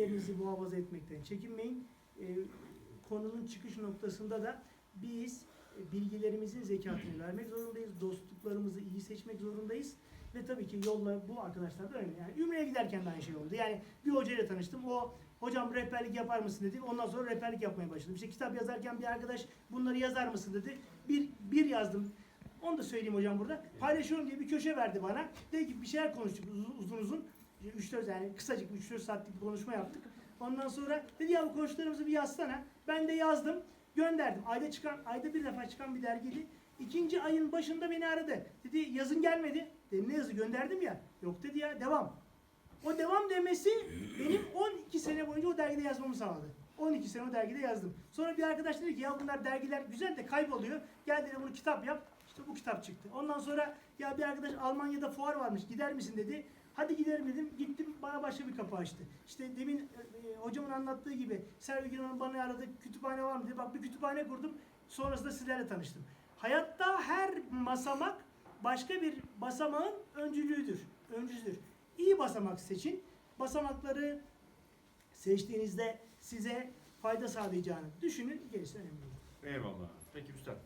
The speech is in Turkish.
bilgilerinizi muhafaza etmekten çekinmeyin. E, konunun çıkış noktasında da biz e, bilgilerimizin zekatını vermek zorundayız. Dostluklarımızı iyi seçmek zorundayız. Ve tabii ki yolla bu arkadaşlar da öyle. Yani Ümre'ye giderken de aynı şey oldu. Yani bir hocayla tanıştım. O hocam rehberlik yapar mısın dedi. Ondan sonra rehberlik yapmaya başladım. İşte kitap yazarken bir arkadaş bunları yazar mısın dedi. Bir, bir yazdım. Onu da söyleyeyim hocam burada. Paylaşıyorum diye bir köşe verdi bana. Dedi ki bir şeyler konuştuk uzun uzun. Uzun. 3-4 yani kısacık 3-4 saatlik bir konuşma yaptık. Ondan sonra dedi ya bu konuştuklarımızı bir yazsana. Ben de yazdım. Gönderdim. Ayda çıkan, ayda bir defa çıkan bir dergiydi. İkinci ayın başında beni aradı. Dedi yazın gelmedi. Dedim ne yazı gönderdim ya. Yok dedi ya devam. O devam demesi benim 12 sene boyunca o dergide yazmamı sağladı. 12 sene o dergide yazdım. Sonra bir arkadaş dedi ki ya bunlar dergiler güzel de kayboluyor. Gel dedi bunu kitap yap. İşte bu kitap çıktı. Ondan sonra ya bir arkadaş Almanya'da fuar varmış gider misin dedi. Hadi giderim dedim. Gittim bana başka bir kapı açtı. İşte demin e, e, hocamın anlattığı gibi Servi Hanım bana aradı kütüphane var mı dedi. Bak bir kütüphane kurdum. Sonrasında sizlerle tanıştım. Hayatta her basamak başka bir basamağın öncülüğüdür. Öncüsüdür. Basamak seçin. Basamakları seçtiğinizde size fayda sağlayacağını düşünün. Gerisi önemli. Eyvallah. Peki Üstad.